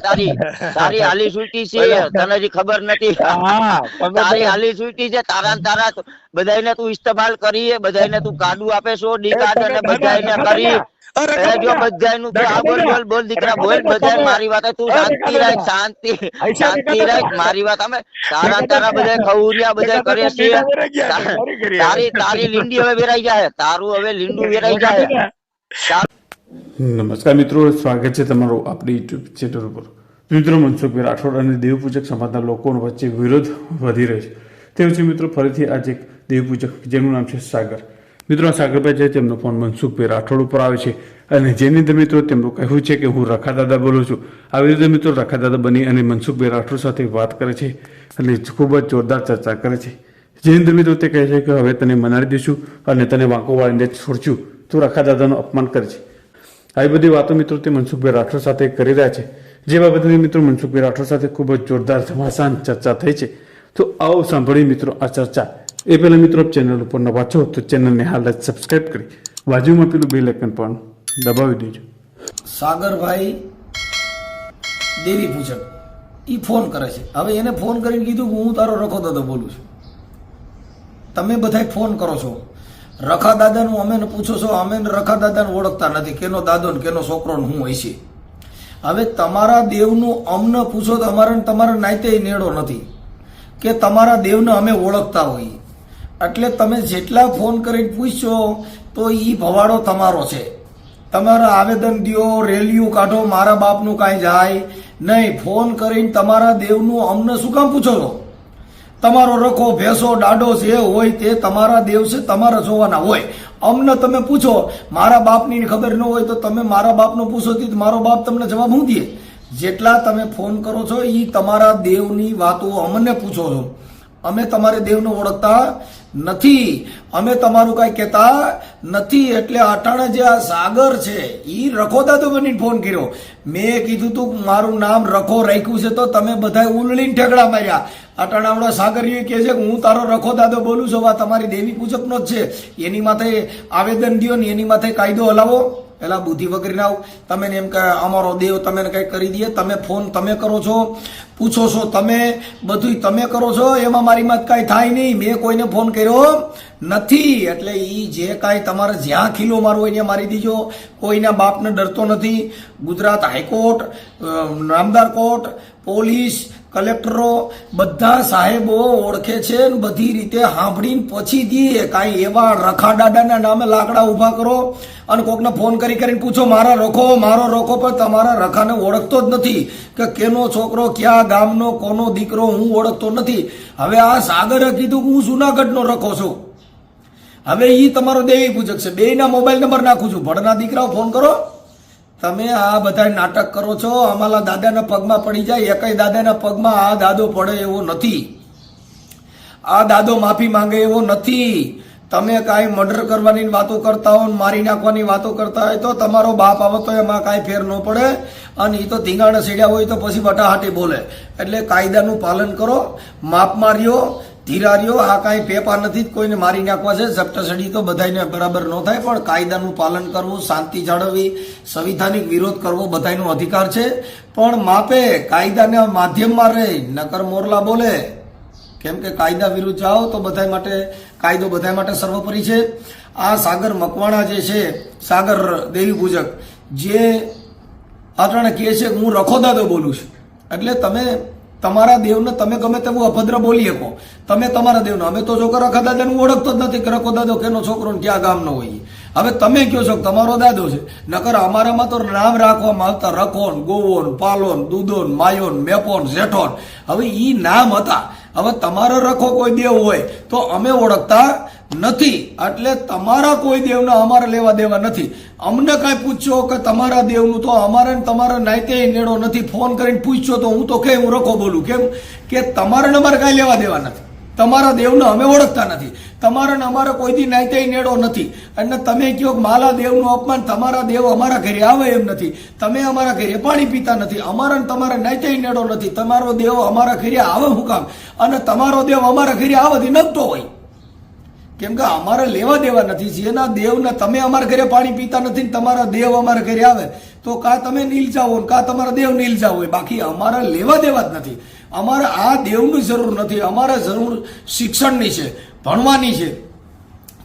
તારી. તારી હાલી સ્વીટી છે તને ખબર નથી. તારી બધા- હાલી સ્વીટી છે તારા ને તારા તું- ઇસ્તેમાલ કરી બધાયને તું કાડું આપે છો ડી કાર્ડ અને બધાયને કરી. અરે એ જો બધાયનું તું આ બોલ બોલ બોલ દીકરા બોલ બધાય મારી વાત તું શાંતિ રાખ શાંતિ શાંતિ રાખ મારી વાત અમે તારા ને તારા બધા ખવરિયા બધા કરે છે તારી તારી લીંડી હવે વેરાઈ જાય તારું હવે લીંડું વેરાઈ જાય નમસ્કાર મિત્રો સ્વાગત છે તમારું આપણી યુટ્યુબ ચેનલ ઉપર. મિત્રો મનસુખભાઈ રાઠોડ અને દેવપૂજક સમાજના લોકો વચ્ચે વિરોધ વધી રહ્યો છે. તેવું છે મિત્રો ફરીથી આજે એક દેવપૂજક જેનું નામ છે સાગર. મિત્રો સાગરભાઈ છે, તેમનો ફોન મનસુખભાઈ રાઠોડ ઉપર આવે છે. અને જેની અંદર મિત્રો, તેમનું કહેવું છે કે હું રખા દાદા બોલું છું. આવી રીતે મિત્રો રખા દાદા બની અને મનસુખભાઈ રાઠોડ સાથે વાત કરે છે અને ખૂબ જ જોરદાર ચર્ચા કરે છે. જેની અંદર મિત્રો તે કહે છે કે, હવે તને મનાડી દઈશું અને તને વાંકો વાળીને છોડશું. તું રખા દાદાનું અપમાન કરે છે. આવી બધી વાતો મિત્રો તે મનસુખભાઈ રાઠોડ સાથે કરી રહ્યા છે. જે બાબતની મિત્રો, મનસુખભાઈ રાઠોડ સાથે ખૂબ જ જોરદાર ઘમાસાન ચર્ચા થઈ છે. તો આવો સાંભળી મિત્રો આ ચર્ચા. એ પહેલાં મિત્રો ચેનલ ઉપર નવા છો તો ચેનલને હાલ જ સબસ્ક્રાઈબ કરી, બાજુમાં પેલું બેલ આઇકન પણ દબાવી દેજો. સાગરભાઈ દેવી પૂછક એ ફોન કરે છે. હવે એને ફોન કરીને કીધું કે હું તારો રખો દાદો બોલું છું. તમે બધા ફોન કરો છો. રખા દાદાનું અમે પૂછો છો, અમે રખા દાદાને ઓળખતા નથી. કેનો દાદો ને કેનો છોકરો ને હું હોય છે. હવે તમારા દેવનું અમને પૂછો તો અમારે તમારા નાતે નેડો નથી. કે તમારા દેવને અમે ઓળખતા હોઈએ. એટલે તમે જેટલા ફોન કરીને પૂછશો, તો એ ભવાડો તમારો છે. તમારા આવેદન દ્યો, રેલીઓ કાઢો, મારા બાપનું કાંઈ જાય નહીં. ફોન કરીને તમારા દેવનું અમને શું કામ પૂછો છો? તમારો રખો, ભેંસો ડાડો જે હોય તે તમારા દેવ છે, તમારા જોવાના હોય. અમને તમે પૂછો, મારા બાપની ખબર ન હોય તો તમે મારા બાપનો પૂછો તો મારો બાપ તમને જવાબ હું દે? જેટલા તમે ફોન કરો છો એ તમારા દેવની વાતો અમને પૂછો છો. અમે તમારે દેવને ઓળખતા નથી. અમે તમારું કાંઈ કહેતા નથી એટલે અટાણે જે આ સાગર છે એ રખો દાદુ બનીને ફોન કર્યો. મેં કીધું તું મારું નામ રખો રાખ્યું છે તો તમે બધા ઉલળીને ઠેકડા માર્યા. અટાણે હમણાં સાગરીએ કહે છે કે હું તારો રખો દાદો બોલું છું આ તમારી દેવી પૂજકનો જ છે. એની માથે આવેદન દ્યો ને એની માથે કાયદો હલાવો. પેલા બુદ્ધિ વગર આવ. તમે એમ કે અમારો દેવ તમે કઈ કરી દઈએ તમે ફોન તમે કરો છો. પૂછો છો તમે બધું તમે કરો છો, એમાં મારી મત કાંઈ થાય નહીં. મેં કોઈને ફોન કર્યો નથી. એટલે એ જે કાંઈ તમારે જ્યાં ખીલો મારવો એને મારી દીજો. કોઈના બાપને ડરતો નથી. ગુજરાત હાઈકોર્ટ નામદાર કોર્ટ, પોલીસ, કલેક્ટરો બધા સાહેબો ઓળખે છે ને બધી રીતે સાંભળીને પછી દઈએ કાંઈ એવા રખા દાદાના નામે લાકડા ઊભા કરો. અને કોકને ફોન કરી કરીને પૂછો, મારા રખો મારો રખો પણ તમારા રખાને ઓળખતો જ નથી કે કેનો છોકરો ક્યાં ગામનો, કોનો દીકરો, હું ઓળખતો નથી. હવે આ સાગરે કીધું હું જુનાગઢનો રખો છું. હવે એ તમારો દેવી પૂજક છે. બેયના મોબાઈલ નંબર નાખું છું. ભણના દીકરાઓ ફોન કરો. તમે આ બધા નાટક કરો છો. અમારા દાદાના પગમાં પડી જાય. એકય દાદાના પગમાં આ દાદો પડે એવો નથી. આ દાદો માફી માંગે એવો નથી. તમે કાંઈ મર્ડર કરવાની વાતો કરતા હો મારી નાખવાની વાતો કરતા હોય તો તમારો બાપ આવે તો એમાં કાંઈ ફેર ન પડે અને એ તો ધીંગાણા સીડ્યા હોય તો પછી બટાહાટી બોલે. એટલે કાયદાનું પાલન કરો, માપ માર્યો, ધીરા રહ્યો, આ કાંઈ પેપા નથી કોઈને મારી નાખવા છે. સપ્ટસડી તો બધાને બરાબર ન થાય, પણ કાયદાનું પાલન કરવું, શાંતિ જાળવવી, સંવિધાનિક વિરોધ કરવો બધાનો અધિકાર છે. પણ માપે, કાયદાના માધ્યમમાં રહે, નકર મોરલા બોલે. કેમ કે કાયદા વિરુદ્ધ જાઓ તો બધા માટે કાયદો બધા માટે સર્વોપરી છે. આ સાગર મકવાણા જે છે, સાગર દેવી પૂજક, જે અટાણે કહે છે કે હું રખોદાદો બોલું છું. એટલે તમે તમારા દેવને તમે ગમે તેવું અભદ્ર બોલી શકો. તમે તમારા દેવને, અમે તો છોકરો રખા દાદાને ઓળખતો જ નથી કે રખો દાદો કેનો છોકરો ક્યાં ગામનો હોય હવે તમે કહો છો તમારો દાદો છે. નકર અમારામાં તો નામ રાખવામાં આવતા રખોન, ગોવોન, પાલોન, દૂધોન, માયોન, મેપોન, જેઠોન. હવે એ નામ હતા. હવે તમારો રખો કોઈ દેવ હોય તો અમે ઓળખતા નથી. એટલે તમારા કોઈ દેવને અમારે લેવા દેવા નથી. અમને કાંઈ પૂછ્યો કે તમારા દેવનું તો અમારે તમારા નાયતે નેડો નથી. ફોન કરીને પૂછ્યો તો હું તો કે હું રખો બોલું. કેમ? કે તમારે અમારે કાંઈ લેવા દેવા નથી. તમારા દેવને અમે ઓળખતા નથી. તમારા ને અમારો કોઈથી નાયતે નેડો નથી. અને તમે કહો માલા દેવનું અપમાન તમારા દેવ અમારા ઘરે આવે એમ નથી. તમે અમારા ઘરે પાણી પીતા નથી. અમારા તમારે નાયતે નેડો નથી. તમારો દેવ અમારા ઘરે આવે હું કામ? અને તમારો દેવ અમારા ઘરે આવવાથી નગતો હોય. કેમ કે અમારે લેવા દેવા નથી. જેના દેવને તમે અમારા ઘરે પાણી પીતા નથી ને તમારા દેવ અમારા ઘરે આવે, તો કા તમે નીલ જાઓ કા તમારા દેવ નીલ જાઓ હોય. બાકી અમારે લેવા દેવા જ નથી. અમારે આ દેવની જરૂર નથી. અમારે જરૂર શિક્ષણની છે. ભણવાની છે.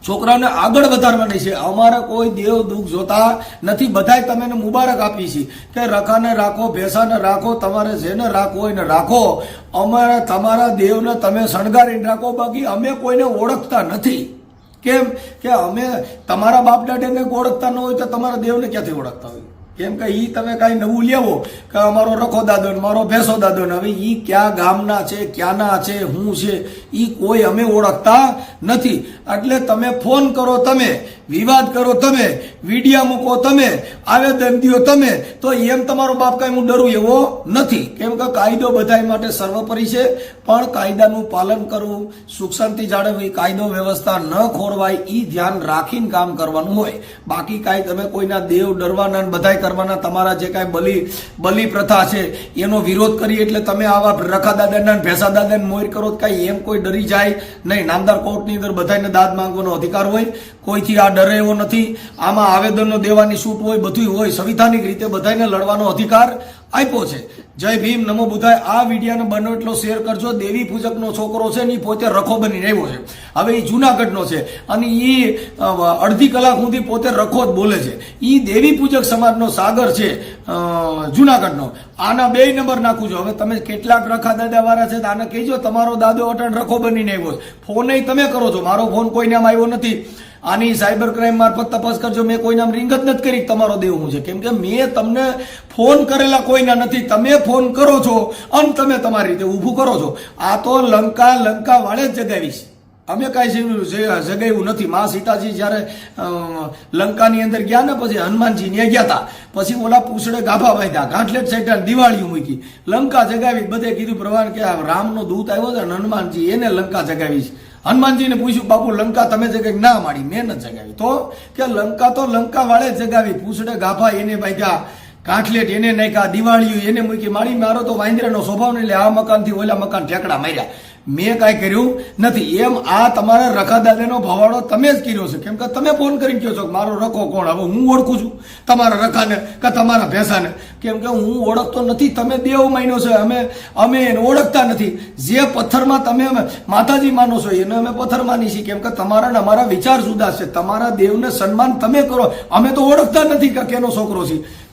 છોકરાઓને આગળ વધારવાની છે. અમારે કોઈ દેવ દુઃખ જોતા નથી. બધાય તમે મુબારક આપી છે કે રખાને રાખો, ભેસાને રાખો, તમારે જેને રાખવો એને રાખો. અમારે તમારા દેવને તમે શણગારીને રાખો. બાકી અમે કોઈને ઓળખતા નથી. કેમ? કે અમે તમારા બાપ દાદાને ઓળખતા ન હોય તો તમારા દેવને ક્યાંથી ઓળખતા હોય? કેમ કે ઈ તમે કાંઈ નવું લેવો કે અમારો રખો દાદો મારો ભેંસો દાદો હવે ઈ ક્યાં ગામના છે, ક્યાંના છે, હું છે, ઈ કોઈ અમે ઓળખતા નથી. એટલે તમે ફોન કરો તમે, વિવાદ કરો તમે, વિડિયા મૂકો તમે, આવેદન દો તમે, તો એમ તમારો બાપ કાંઈ હું ડરું એવો નથી. કેમ કે કાયદો બધા માટે સર્વોપરી છે, પણ કાયદાનું પાલન કરવું, સુખ શાંતિ જાળવવી, કાયદો વ્યવસ્થા ન ખોરવાય, ઈ ધ્યાન રાખીને કામ કરવાનું હોય. બાકી કાંઈ તમે કોઈના દેવ ડરવાના બધાય કરવાના તમારા જે કાંઈ બલિ બલિ પ્રથા છે, એનો વિરોધ કરી એટલે તમે આવા રખા દાદાના ભેંસા દાદાને મોર કરો કાંઈ એમ કોઈ ડરી જાય નહીં. નામદાર કોર્ટની અંદર બધાને દાદ માંગવાનો અધિકાર હોય, કોઈથી આ ડરે એવો નથી. આમાં આવેદનો દેવાની છૂટ હોય બધું હોય. સંવિધાનિક રીતે બધાને લડવાનો અધિકાર આપ્યો છે. જય ભીમ, નમો બુધાય આ વિડીયાને બનો એટલો શેર કરજો. દેવી પૂજકનો છોકરો છે ને એ પોતે રખો બનીને આવ્યો છે. હવે એ જુનાગઢનો છે અને એ અડધી કલાક સુધી પોતે રખો જ બોલે છે. એ દેવી પૂજક સમાજનો સાગર છે જૂનાગઢનો. આના બે નંબર નાખું છું. હવે તમે કેટલાક રખા દાદા વાળા છે તો આને કહેજો, તમારો દાદો અટણ રખો બનીને આવ્યો છે. ફોન તમે કરો છો. મારો ફોન કોઈને આમ આવ્યો નથી. આની સાયબર ક્રાઇમ મારફત તપાસ કરજો. મેં કોઈને નામ રિંગ નથી કરી તમારો દેવ હું છે. કેમ કે મેં તમને ફોન કરેલા કોઈના નથી. તમે ફોન કરો છો અને તમે તમારી રીતે ઊભું કરો છો. આ તો લંકા લંકા વાળે જ જગાવીશ અમે કાંઈ જગાવ્યું નથી. મા સીતાજી જ્યારે લંકાની અંદર ગયા ને પછી હનુમાનજી ને ગયા હતા પછી ઓલા પૂછડે ગાભા બાંધ્યા. ગાંઠલેટ સાઈડ દિવાળી મૂકી. લંકા જગાવી બધે કીધું પ્રવાન કે રામનો દૂત આવ્યો છે હનુમાનજી એને લંકા જગાવી છે. હનુમાનજીને પૂછ્યું, બાપુ, લંકા તમે જગાવી ના માડી મેં ન જગાવી. તો કે લંકા તો લંકા વાળે જગાવી, પૂછડે ગાભા એને બાંધ્યા, કાંઠલેટ એને નાખ્યા દિવાળીઓ એને મૂકી, મારી, મારો તો વાંદરાનો સ્વભાવ નહીં એટલે આ મકાનથી ઓલા મકાન ઠેકડા માર્યા. મેં કાંઈ કર્યું નથી. એમ આ તમારા રખાદાદાનો ભવાડો તમે જ કર્યો છે. કેમ કે તમે ફોન કરીને કહો છો મારો રખો કોણ? હવે હું ઓળખું છું તમારા રખાને કે તમારા ભેંસાને. કેમ કે હું ઓળખતો નથી. તમે દેવ માન્યો છે. અમે અમે એને ઓળખતા નથી. જે પથ્થરમાં તમે માતાજી માનો છો, એને અમે પથ્થર માની છીએ. કેમ કે તમારા ને અમારા વિચાર જુદા છે. તમારા દેવને સન્માન તમે કરો. અમે તો ઓળખતા નથી કે કેનો છોકરો છે.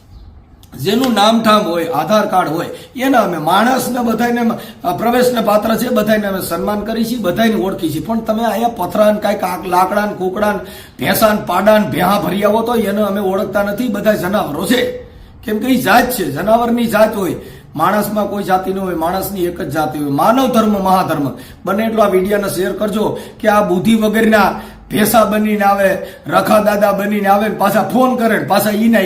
જેનું નામઠામ હોય, આધાર કાર્ડ હોય, એના અમે માણસને બધાને પ્રવેશને પાત્ર છે બધાને અમે સન્માન કરી છીએ બધાને ઓળખી છીએ. પણ તમે અહીંયા પથરાન, કાંઈક લાકડાન, કુકડાન, ભેંસાન, પાડાન, ભેહા ભરી આવો તો એને અમે ઓળખતા નથી. બધા જનાવરો છે. કેમ કે એ જાત છે. જનાવરની જાત હોય. માણસમાં કોઈ જાતિ ન હોય. માણસની એક જ જાતિ હોય. માનવ ધર્મ, મહાધર્મ. બને એટલો આ વિડીયાને શેર કરજો કે આ બુદ્ધિ વગરના ભેસા બનીને આવે, રખા દાદા બનીને આવે પાછા ફોન કરે ને પાછા ઈના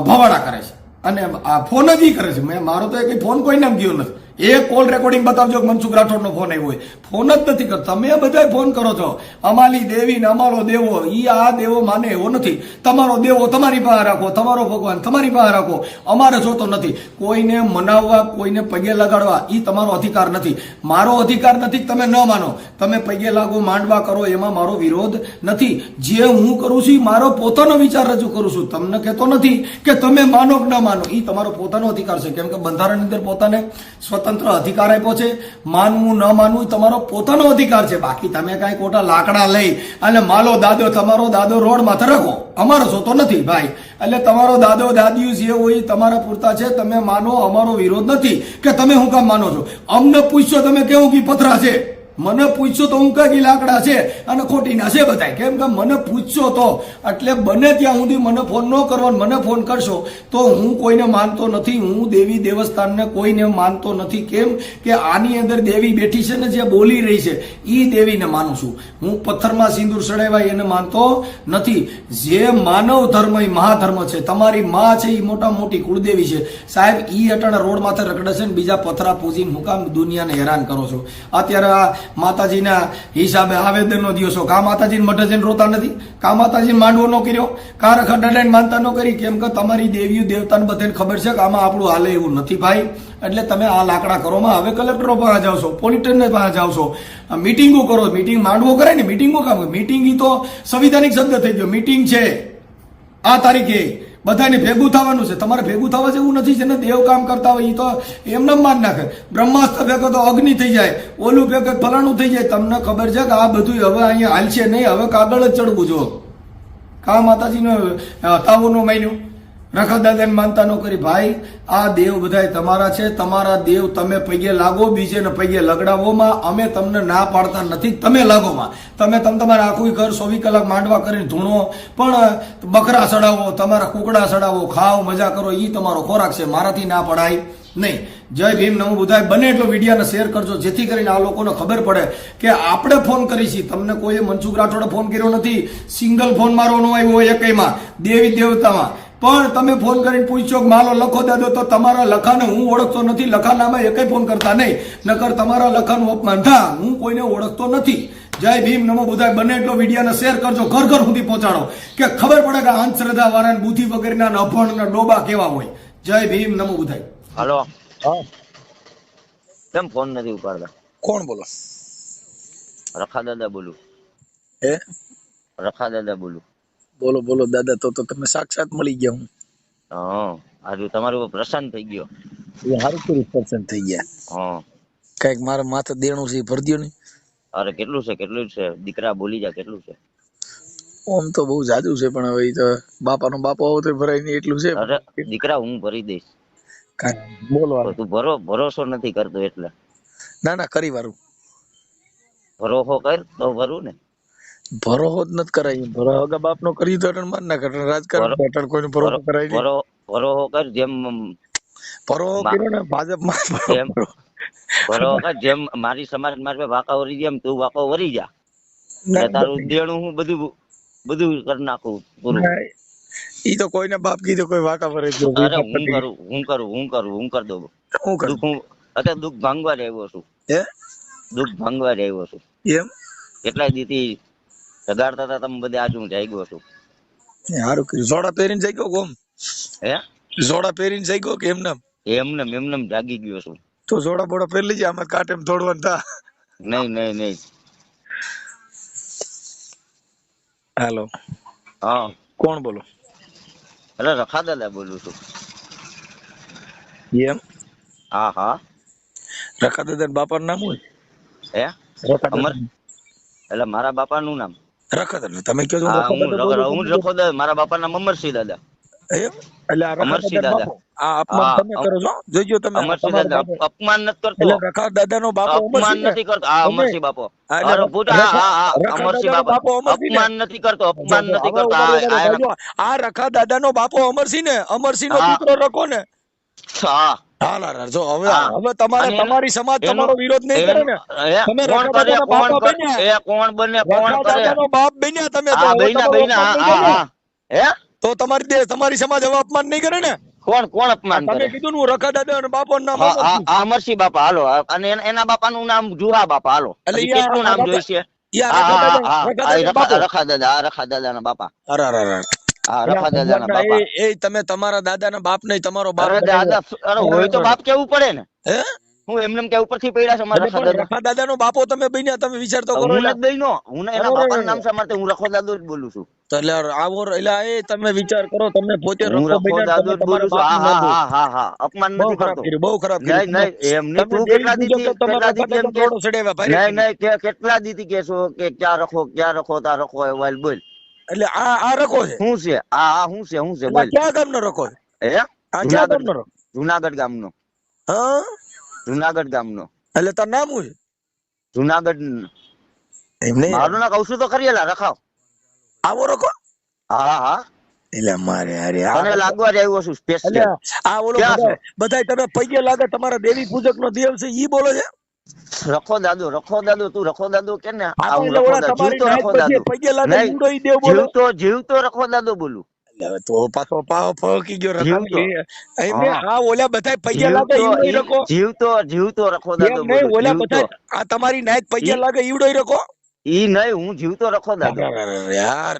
ભવાડા કરે છે. અને આ ફોન જ કરે છે. મેં, મારો તો એક ફોન કોઈને ગયો નથી. એક કોલ રેકોર્ડિંગ બતાવજો મનસુખ રાઠોડનો ફોન આવ્યો ફોન જ નથી કરતો. તમે બધા ફોન કરો છો. અમારી દેવી ને અમારો દેવો, ઈ આ દેવો માને એવો નથી. તમારો દેવો તમારી પાસે રાખો, તમારો ભગવાન તમારી પાસે રાખો. અમારે જોતો નથી. કોઈને મનાવવા, કોઈને પગે લગાડવા, ઈ તમારો અધિકાર નથી. મારો અધિકાર નથી તમે ન માનો. તમે પગે લાગો, માંડવા કરો, એમાં મારો વિરોધ નથી. જે હું કરું છું મારો પોતાનો વિચાર રજૂ કરું છું. તમને કહેતો નથી કે તમે માનો કે ન માનો. ઈ તમારો પોતાનો અધિકાર છે. કેમ કે બંધારણની અંદર પોતાને સ્વતંત્ર અધિકાર આપ્યો છે. માનવું, ન માનવું તમારો પોતાનો અધિકાર છે. બાકી તમે કાંઈ ખોટા લાકડા લઈ અને માલો દાદો, તમારો દાદો રોડ માથે રાખો. અમારો જોતો નથી, ભાઈ. એટલે તમારો દાદો, દાદીઓ જે હોય તમારા પૂરતા છે. તમે માનો, અમારો વિરોધ નથી. કે તમે હું કામ માનો છો? અમને પૂછશો તમે કેવું કે પથરા છે? મને પૂછશો તો હું કઈ લાકડા છે અને ખોટી ના છે બધાય. કેમ કે મને પૂછશો તો. એટલે બને ત્યાં સુધી મને ફોન ન કરો મને ફોન કરશો. તો હું કોઈને માનતો નથી. હું દેવી દેવસ્થાનને કોઈને માનતો નથી. કેમ કે આની અંદર દેવી બેઠી છે ને જે બોલી રહી છે એ દેવીને માનું છું. હું પથ્થરમાં સિંદૂર સડાવ્યા એને માનતો નથી. જે માનવ ધર્મ એ મહાધર્મ છે. તમારી માં છે એ મોટા મોટી કુળદેવી છે. સાહેબ એ અટાણા રોડ માથે રખડે છે ને બીજા પથરા પૂજીને હું કામ દુનિયાને હેરાન કરો છો. અત્યારે આ માતાજીના હિસાબે આવેદનનો દિવસો. કા માતાજીને મઠે જઈને રોતા નથી? કા માતાજીને માંડવો ન કર્યો? કા રખડાઈને માનતા ન કરી? કેમ કે તમારી દેવીઓ, દેવતાને બધાને ખબર છે કે આમાં આપણું હાલે એવું નથી ભાઈ. એટલે તમે આ લાકડા કરોમાં હવે કલેક્ટરો પાસે જાઓ છો, પોલીસ પાસે જાઓ છો. મિટિંગો કરો. મિટિંગ માંડવો કરે ને? મિટિંગો કામ મિટિંગ તો સંવિધાનિક શબ્દ થઈ ગયો. મિટિંગ છે. આ તારીખે બધાને ભેગું થવાનું છે. તમારે ભેગું થવા જેવું નથી છે ને? દેવ કામ કરતા હોય એ તો એમને માન નાખે. બ્રહ્માસ્ત્ર ભેગો તો અગ્નિ થઈ જાય, ઓલું ભેગો ફલાણું થઈ જાય. તમને ખબર છે કે આ બધું હવે અહીંયા હાલશે નહીં. હવે કાગળ જ ચડવું જો. કા માતાજીનો તાવુનું માન્યું? રખા દાદાને માનતા ન કરી, ભાઈ, આ દેવ બધાય તમારા છે. તમારા દેવ તમે પૈયે લાગો, બીજેને પૈયે લગડાવોમાં અમે તમને ના પાડતા નથી, તમે લાગોમાં તમે તમ તમારા આખું ઘર ચોવીસ કલાક માંડવા કરીને ધૂણો. પણ બકરા ચડાવો, તમારા કુકડા ચડાવો, ખાઓ, મજા કરો એ તમારો ખોરાક છે. મારાથી ના પડાય. નહીં. જય ભીમ નમો બુધાય. બને એટલો વિડીયોને શેર કરજો, જેથી કરીને આ લોકોને ખબર પડે કે આપણે ફોન કરી છીએ. તમને કોઈએ મનસુખ રાઠોડે ફોન કર્યો નથી? સિંગલ ફોન મારો નો આવ્યો હોય એકયમાં. દેવી દેવતામાં. પણ તમે ફોન કરીને પૂછ્યો કે માલો લખો દાદો તો તમારા લખાને હું ઓળખતો નથી. લખાનામાં એકે ફોન કરતા નહીં. નકર તમારા લખાનું અપમાન. થા હું કોઈને ઓળખતો નથી. જય ભીમ નમો બુધાય. બને એટલો વિડીયોને શેર કરજો ઘર ઘર સુધી પહોંચાડો. કે ખબર પડે કે અંધશ્રદ્ધા વાળાને બુદ્ધિ વગેરેના અભણ ને ડોબા કેવા હોય. જય ભીમ નમો બુધાય. હાલો. હા. કેમ ફોન નથી ઉપાડતા? કોણ બોલો? રખા દાદા બોલું. હે? રખા દાદા બોલું. બોલો બોલો દાદા તો તો તમે સાક્ષાત મળી ગયા હું. હા આજે તમારું પ્રસન્ન થઈ ગયો. એ હારું કર્યું પ્રસન્ન થઈ ગયા. હા. કંઈક મારે માથે દેણું છે ભર ભરી ને. અરે કેટલું છે કેટલું છે? દીકરા બોલી જા કેટલું છે? ઓમ તો બહુ જાજુ છે પણ હવે તો બાપાનો બાપો આવો તો ભરાય નહીં એટલું છે. અરે દીકરા હું ભરી દઈશ. કાંઈ બોલો તો તું ભરો ભરોસો નથી કરતો એટલે. ના ના કરી વારું. ભરોસો કર તો ભરું ને. ભરોહો જ નથી કરાય. ભરોહો હગા બાપ નો કરી તો માર નાખે. અટણ રાજકારણ અટણ કોઈને ભરોસો કરાય નહીં. ભરો કર જેમ ભરોહો કર્યો ને ભાજપમાં એમ. ભરોહો કર જેમ મારી સમાજ મારે વાકા વરી જેમ તું વાકો વરી જા. તારું દેણું હું બધું બધું કરી નાખું પૂરું. ના, ઈ તો કોઈને બાપ કીધું કોઈ વાકા ભરે જો અરે હું કરું હું કરું હું કરું હું કર દઉં. હું કરું? હું અત્યારે દુઃખ ભાંગવા રહ્યો છું. હે? દુઃખ ભાંગવા રહ્યો છું. એમ? કેટલાય દીથી રગાડતા હતા તમે બધે આજ હું જાગ્યો છું સારું કર્યું. જોડા પહેરીને જઈ ગયો કોમ હે? જોડા પહેરીને જઈ ગયો કે એમને? એમને એમને જાગી ગયો છું. તો જોડા બોડા પહેરી લેજે આમાં કાટેમ દોડવાનું થા. નહીં નહીં નહીં. હેલો. હા. કોણ બોલો? અરે રખાદાદા બોલું છું એમ? હા હા. રખાદાદા બાપાનું બાપા નામ હોય? હે? અમર એટલે મારા બાપાનું નામ. રખા દાદા તમે કહો છો હું દાદા હું રખો મારા બાપાનું નામ અમરસિંહ દાદા. એમ? એટલે અમરસિંહ દાદા. આ અપમાન તમે કરો છો? જોઈજો તમે અમરસિંહ દાદા અપમાન નથી કરતો. એટલે રખા દાદા નો બાપો અપમાન નથી કરતો. આ અમરસિંહ બાપો. અરે પૂછ આ અમરસિંહ બાપો. અપમાન નથી કરતો અપમાન નથી કરતો. આ રખા દાદા નો બાપો અમરસિંહ ને અમરસિંહ નો. દીકરો રખો ને. હા. હાલ હાલ હાલ. જો હવે હવે તમારે તમારી સમાજ તમારો વિરોધ નહીં કરે ને. તમે કોણ કરે? કોણ બન્યા. એ કોણ બને કોણ કરે? બાપ બન્યા તમે તો તમારું હા હા? હા? તો તમારી તમારી સમાજ હવે અપમાન નહીં કરે ને? કોણ કોણ અપમાન તમે કરે? કીધું ને રખા દાદા અને બાપા નામ હા અમરસિંહ. બાપા હાલો. અને એના- બાપા નું નામ જુહા બાપા હાલો. એટલે કેટલું નામ જોઈશે આ રખા દાદા- રખા દાદા ના બાપા. અરે, અરે, એ- તમે તમારા દાદાના બાપ નહીં તમારો બાપ દાદા અરે હોય તો બાપ કેવું પડે ને? હે? હું એમને કે ઉપરથી પડ્યા છે મારા રખા દાદા. રખા બાપો તમે બન્યા તમે વિચાર તો કરો હું નથી બહેનો હું એના બાપાનું નામ છે માટે હું રખો દાદો જ બોલું છું. તો એટલે આવો એટલે એ તમે વિચાર કરો તમે પોતે રખો રખો બન્યા દાદો તમે જ બોલું છું. હા હા હા હા. અપમાન નથી ખરાબ કરતો. બહુ ખરાબ નહીં તું કેટલા દીધી કેટલા એમ કે થોડો સડેવા ભાઈ. નહીં નહીં કેટલા દીથી કે છો કે ક્યાં રખો ક્યાં રખો ત્યાં રખો એ વાલ બોલ. એટલે આ આ રખો છે. શું છે? આ આ શું છે? શું છે? બોલ. ક્યાં ગામનો રકો છે? હે? આ ક્યાં ગામનો રકો જુનાગઢ ગામનો. હા? જુનાગઢ ગામનો. એટલે તાર નામ શું છે? જુનાગઢ એમને મારું ના કહું છું તો કરી એલા રખાવ. આવો રખો? હા હા. એટલે મારે અરે આ લાગવા આવ્યો છું સ્પેશિયલ આ ઓલો બધા તમે પૈયે લાગે તમારા દેવી પૂજક નો દેવ છે ઈ બોલો છે? રખો દાદુ રખો દાદુ તું રખો દાદુ કે ને આ આ તો રખો દાદુ જીવતો રખો દાદો જીવતો જીવતો રખો દાદુ બોલું તો પાછો પાવ ગયો. આ ઓલા બધાય પૈયા લાગે ઈવડો રખો. જીવતો જીવતો રખો દાદો નહીં ઓલા બધા આ તમારી નાયક પૈયા લાગે ઈવડો રખો. ઈ નહીં હું જીવતો રખો દાદો યાર.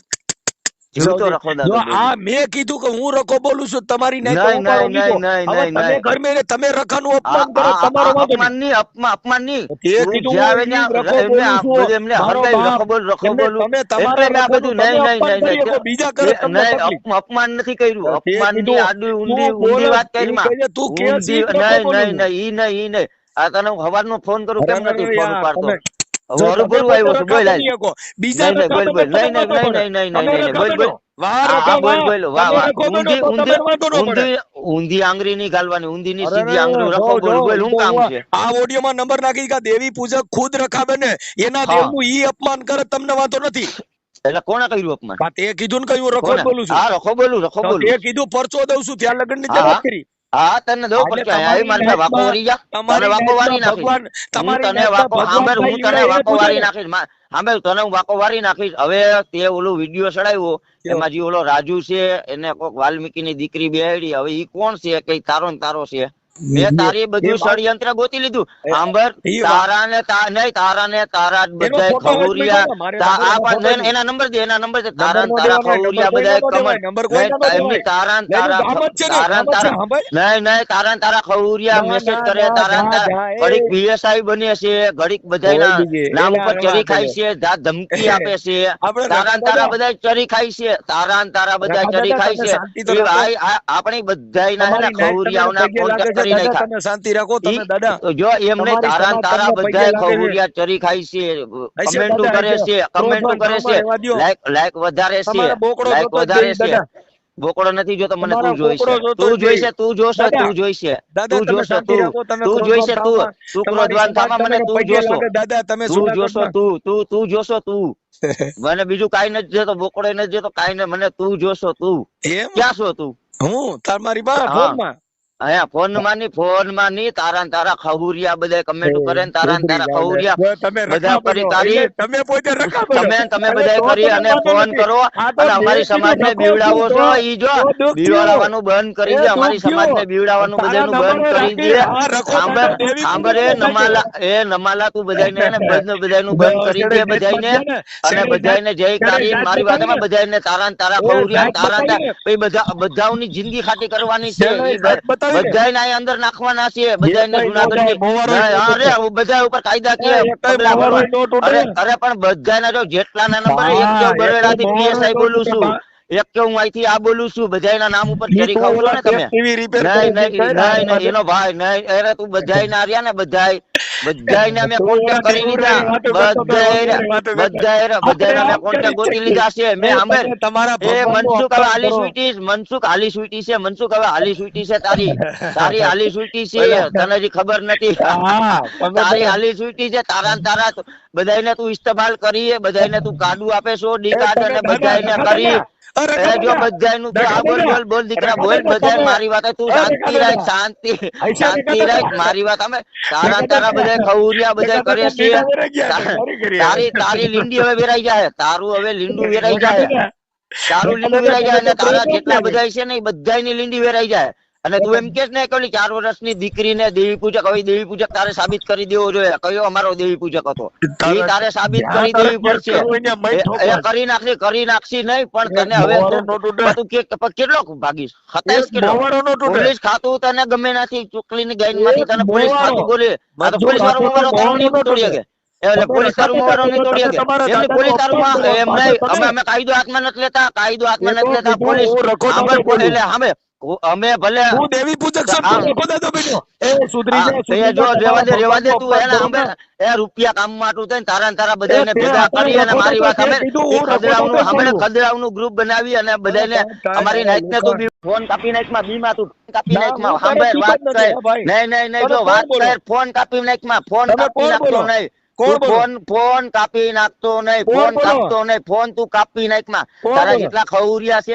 જો- રખો જો આ મેં કીધું કે હું રખો બોલું છું તમારી નહીં, નહીં, નહીં, નહીં, તમે ઘર મેં તમે રખાનું અપમાન કરો તમારો. અપમાન નહીં. અપમાન અપમાન નહીં તે કીધું એમને બોલું આ છું. એમને રખો બોલ રખો બોલું. તમે તમારે આ બધું નહીં નહીં અપમાન નહીં નહીં બીજા કરે નહીં, અપમાન નથી કર્યું. અપમાનની આડી ઊંડી બોલ ઊંડી વાત કરી. તું કે નહીં નહીં નહીં ઈ નહીં ઈ નહીં. આ તને હું હવારનો ફોન કરું કેમ નથી ફોન ઉપાડતો? તમે બોલવું આવ્યો બોલ હાલ. બીજા બોલ, બોલ. નહીં, નહીં, નહીં, નહીં, નહીં, બોલ, બોલ. બોલ. બોલ. બોલ બોલ છે? આ ઓડિયોમાં નંબર નાખી કે દેવી પૂજક ખુદ રખાવે ને એના. દેવનું ઈ અપમાન કરે તમને વાંધો નથી. એટલે કોણે કર્યું અપમાન? તે કીધું ને કે રખો બોલું છું. હા રખો બોલું રખો બોલું. એ કીધું પરચો દઉં છું ત્યાં લગ્નની વાત કરી. હા તને દઉં પણ આવી મારી પાસે વાકો વરી જા. તને વાકો વારી નાખી નાખીશ હું તને વાકો સાંભળ હું તને વાકો વારી. નાખીશ. સાંભળ તને હું વાકો વારી નાખીશ. હવે તે ઓલું વીડિયો ચડાવ્યો. એમાં જે ઓલો રાજુ છે એને કોક વાલ્મીકી ની દીકરી બેહાડી. હવે ઈ કોણ છે? કે તારો ને તારો છે? મેં તારી બધું ષડયંત્ર ગોતી લીધું. વાત- તારા ને નહીં તારા ને તારા બધા ખવરિયા એના નંબર દે એના નંબર દે. તારા તારા ખવરિયા નંબર કમર. એમની તારા તારા તારા તારા નહીં નહીં તારા તારા ખવરિયા મેસેજ કરે તારા તારા ઘડીક પીએસઆઈ બને છે ઘડીક બધા નામ ઉપર ચરી ખાય છે જા ધમકી આપે છે. તારા તારા બધા ચરી ખાય છે તારા તારા બધા ચરી ખાય છે. આપણી બધા ખવરિયાઓના તમને કરી નાખ્યા. તમે શાંતિ રાખો તમે દાદા જો એમને તમારી તારા તારા બધા લાગે ચરી ખાય છે કમેન્ટો કરે છે કમેન્ટો કરે છે. લાઈક લાઈક વધારે છે લાઈક વધારે છે. બોકડો નથી જોતો મને તું જોઈશે. તું જોઈશે તું જોશે તું જોઈશે. તું જોશે તું. તું જોઈશે તું. તું ક્રોધવાન થામાં મને તું જોશો. દાદા તમે તું જોશો તું તું તું જોશો તું. મને બીજું કાઈ નથી જોતો બોકડો નથી જોતો કાઈ ને મને તું જોશો તું. એમ? ક્યાં છો તું? હું તમારી બા હા. ફોનમાં અહીંયા ફોનમાં ની ફોનમાં ની તારા ને તારા ખવરિયા બધા કમેન્ટ કરે ને તારા ને તારા ખવરિયા બધા કરી તારી- તમે પોતે તમે તમે બધા કરી અને ફોન કરો. અને અમારી સમાજ ને બીવડાવો છો ઈ જો બીવડાવવાનું બંધ કરી દે અમારી સમાજ ને બીવડાવવાનું તારા બધાનું બંધ કરી દે. આ રખો સાંભળ તમે દેવી સાંભળ એ નમાલા એ નમાલા તું બધાયને એને બધું બધાનું બંધ કરી દે બધાયને. અને બધાયને જય કારી મારી વાતમાં બધાયને તારા તારા ને બધા બધાઓની જિંદગી ખાતી કરવાની છે. બતાવીને. અહીં અંદર નાખવાના છે એકેય જુનાગઢની અરે બધા ઉપર કાયદા તૂટે. અરે પણ બધાના જો જેટલાના નંબર એક કેવું બરેડાથી પીએસઆઈ બોલું છું. એક તો હું અહીંથી આ બોલું છું બધાયના નામ ઉપર ચરી ખાવ બોલો ને તમે. નહીં નહીં નહીં એનો ભાઈ નહીં અરે તું બધાય ના રહ્યા ને બધાય બધાયને અમે કોન્ટેક્ટ કરી લીધા. બધાય બધાય બધાયને અમે કોન્ટેક્ટ ગોતી લીધા છે મે એ તમારા એ મનસુખ હવે આલી. સ્વીટી મનસુખ આલી સ્વીટી છે મનસુખ હવે હાલી સ્વીટી છે તારી તારી હાલી સ્વીટી છે તને હજી ખબર નથી. તારી આલી હાલી સ્વીટી છે તારા ને તારા બધાયને તું ઇસ્તેમાલ કરી બધાયને તું કાડું આપે છો ડી કાર્ડ અને બધાયને કરી જો બધાયનું તું આ બોલ બોલ બોલ દીકરા બોલ બધાય મારી વાત તું શાંતિ રાખ શાંતિ શાંતિ રાખ મારી વાત અમે તારા તારા બધા ખવરિયા બધા કરે છે તારી તારી લીંડી હવે વેરાઈ જાય. તારું હવે લીંડું વેરાઈ જાય. તારું લીંડું વેરાઈ જાય અને તારા જેટલા બધા છે ને એ બધાયની લીંડી વેરાઈ જાય. અને તું એમ કેસ ને કે ઓલી ચાર વર્ષની દીકરીને દેવી પૂજક હવે દેવી પૂજક તારે સાબિત કરી દેવો જોઈએ. કયો અમારો દેવી પૂજક હતો? એ તારે સાબિત કરી દેવી પડશે. એ- કરી નાખશે કરી નાખશે નહીં પણ તને હવે નો. તું કેટલો ભાગીશ? સત્યાવીસ કિલો? નો. પોલીસ ખાતું તને ગમે નથી ચૂકલીની ગાઈનમાંથી તને પોલીસ ખાતું બોલે પોલીસ વાળો તોડી શકે. એટલે પોલીસ તારું તોડી તમે એમની પોલીસ તારું માં- એમ નહીં. અમે કાયદો હાથમાં નથી લેતા. કાયદો હાથમાં નથી લેતા. પોલીસ. એટલે અમે અમે ભલે હું દેવી પૂજક તું રખો દાદો બેનો. એ સુધરી જા, જો રેવા દે રેવા દે તું ભગવાનનું અમે એ રૂપિયા કામ માટું થઈને તારા તારા બધાને ભેગા કરી અને મારી વાત અમે કીધું, એ હું રખો તો ખદડાવનું તે અમે બોલું. ગ્રુપ બનાવી અને બધાને અમારી કાંઈ તું બી ફોન કાપી નાખમાં બીમાં તું કાપી ના, સાંભળ વાત કર. નહીં નહીં નહીં જો વાત? કર ફોન કાપી નાખમાં ફોન કાપી નાખતો? નહીં? ફોન ફોન કાપી નાખતો નહીં ફોન કાપતો નહીં ફોન તું કાપી નાખમાં તારા? જેટલા ખવરિયા છે